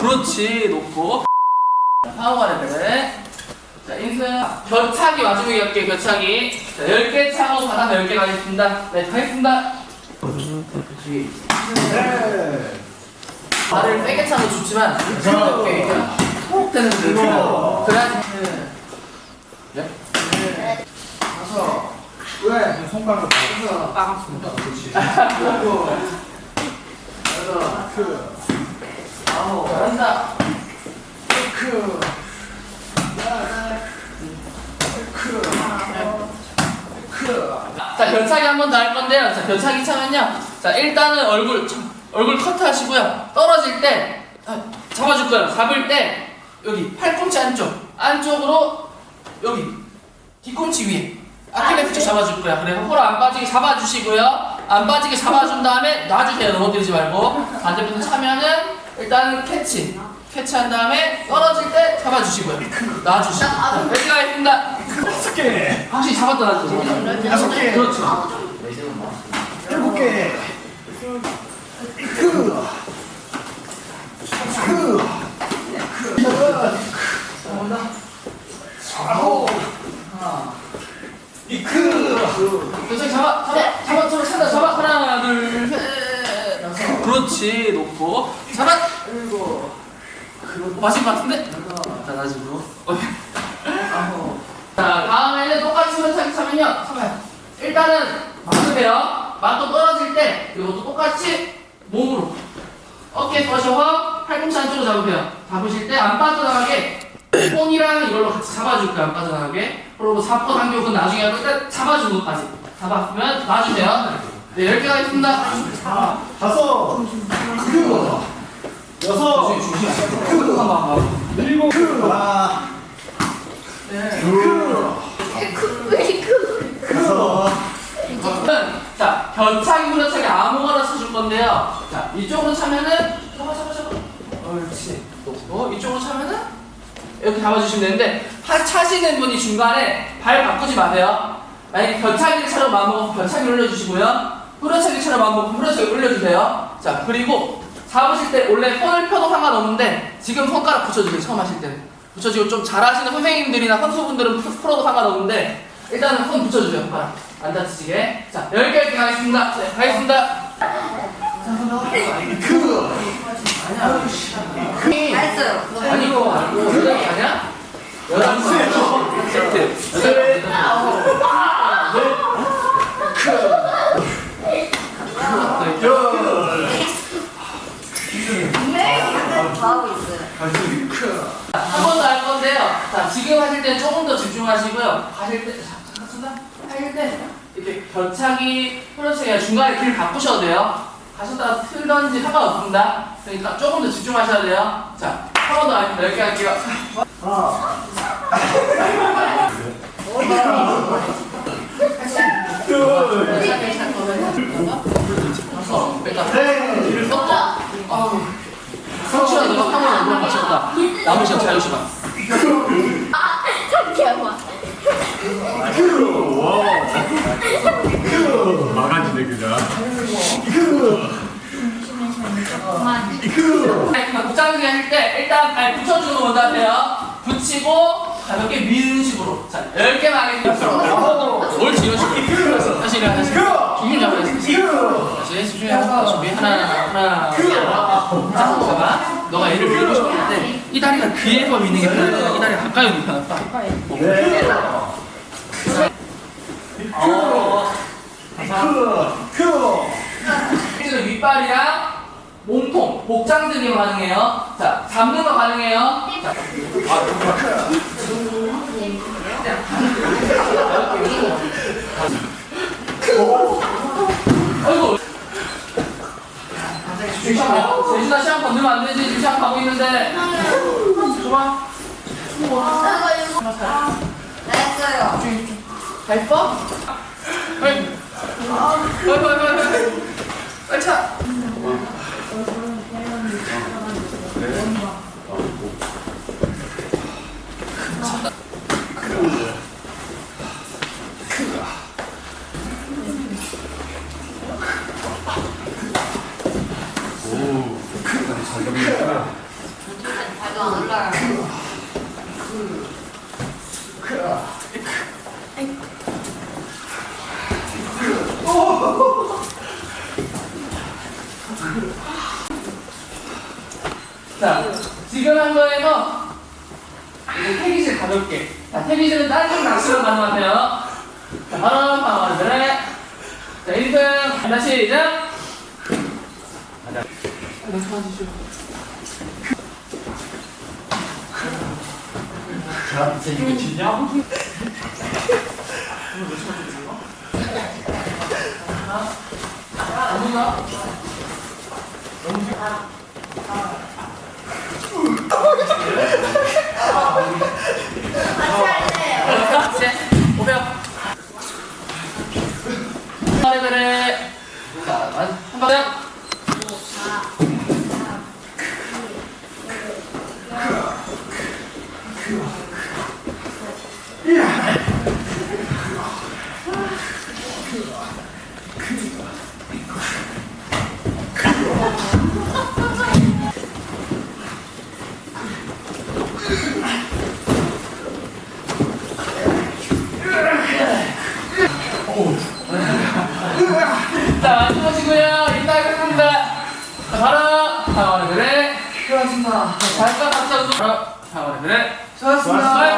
그렇지 놓고 파워가 레벨 자 인수야 겨차기 마지막에 10개 겨차기 자 10개 차고 바닥 10개 가겠습니다 네 가겠습니다 그렇지 발을 세게 차도 좋지만 이렇게 그냥 톡 되는 그 그래야지 네? 다섯. 왜? 손가락 다섯. 빠갑습니다 그렇지. 여덟. 크. 아홉. 잘한다 크. 여덟. 크. 크. 자 겨차기 한 번 더 할 건데요 자 겨차기 차면요 자 일단은 얼굴 얼굴 커트 하시고요 떨어질 때 아, 잡아줄 거예요 잡을 때 여기 팔꿈치 안쪽 안쪽으로 여기 뒤꿈치 위에 아킬레스 쪽 잡아줄 거야 그래 호로 안 빠지게 잡아주시고요 안 빠지게 잡아준 다음에 놔주세요 넘어뜨리지 말고 반대편도 차면은 일단은 캐치 캐치한 다음에 떨어질 때 잡아주시고요 놔주시고 자, 여기 가겠습니다 다섯 개. 확실히 잡았다 놔주세요 다섯 개. 그렇죠 일곱 개. 크. 크. 여덟. 아홉. 이 크. 그렇지 잡아 잡아 잡아 잡아 찾아 잡아 하나 둘셋 여섯. 그렇지 놓고 잡아 일곱. 마실 것 같은데? 자 놔주고. 자 다음에는 똑같이 손차기 차면요. 참아요 일단은 맞으세요. 맞고 떨어질 때 이것도 똑같이 몸으로. 어깨 거셔서 팔꿈치 안쪽으로 잡으세요. 잡으실 때 안 빠져나가게 손이랑 이걸로 같이 잡아줄게요 안 빠져나가게. 그리고 잡고 당기고 그건 나중에 하고 일단 잡아주는 것까지. 잡았으면 놔주세요. 네 10개 가겠습니다. 아, 다섯. 크. 여섯. 크. 일곱. 크. 아. 네. 저는 자 견차기 후려차기 아무거나 쳐줄 건데요. 자 이쪽으로 차면은 잡아 잡아 잡아. 옳지. 놓고 이쪽으로 차면은 이렇게 잡아주시면 되는데 파 차시는 분이 중간에 발 바꾸지 마세요. 만약에 견차기를 차로 마음먹고 견차기 올려주시고요. 후려차기 차로 마음먹고 후려차기 올려주세요. 자 그리고 잡으실 때 원래 손을 펴도 상관없는데 지금 손가락 붙여주세요. 처음 하실 때는 붙여주고 좀 잘하시는 선생님들이나 선수분들은 푸- 풀어도 상관없는데 일단은 손 붙여주세요. 손가락 안 다치게. 자 10개 이렇게 가겠습니다. 네, 가겠습니다. 크. 알았어요. 아니 이거 말고 여덟 개 아니야? 여덟 개 세트. 여덟 개. 뭐 하고 있어요? 한 번 더 할 건데요. 자, 지금 하실 때 조금 더 집중하시고요. 하실 때, 자, 잠깐만, 하실 때, 이렇게 견차기, 후려차기 중간에 길 바꾸셔도 돼요. 가셨다가 틀던지 상관없습니다. 그러니까 조금 더 집중하셔야 돼요. 자, 한 번더 하겠습니다. 이렇게 할게요. 하나. 다섯. 아우. 얼굴 맞췄다. 남은 시간 자유시간. 잠깐만. 망하지네 그냥. 복장기 할때 일단 발 붙여주는 거 먼저 하세요. 붙이고 가볍게 미는 식으로. 자, 10개만 하겠습니다. 옳지, 이런 식으로. 다시 일어나, 다시. 중심 잡아야 돼. 다시 집중해서 준비. 하나, 하나, 자, 잠깐만. 너가 얘를 밀고 싶을 때 이 다리가 뒤에서 미는 게 편하다. 이 다리가 가까이 오는 게 편하다. 지금 윗발이랑 몸통, 복장 들이 가능해요. 자, 잡는 거 가능해요. 자, 아이고. 재준아 시험 건들면 안 되지. 지금 시험 가고 있는데. 좋아. 알았어요. 다 예뻐? 빨리. 빨리, 빨리, 빨리, 빨리. 차. 오. 자격이 있구나. 발도 안 올라요. 자, 지금 한 거에서 이제 태기실 가볍게. 자, 태기실은 짧은 낚시로 가능하세요. 자, 바로 방어들의 자, 1등 다시 시작. 자, 이제 이거 진냐? 너무나 이제 500. 레벨에 자, 한 번. 자, 마지막이고요. 이따 하겠습니다. 자, 바로 방어레벨에 수고하셨습니다. 잠깐 박수 바로 방어레벨에 수고하셨습니다.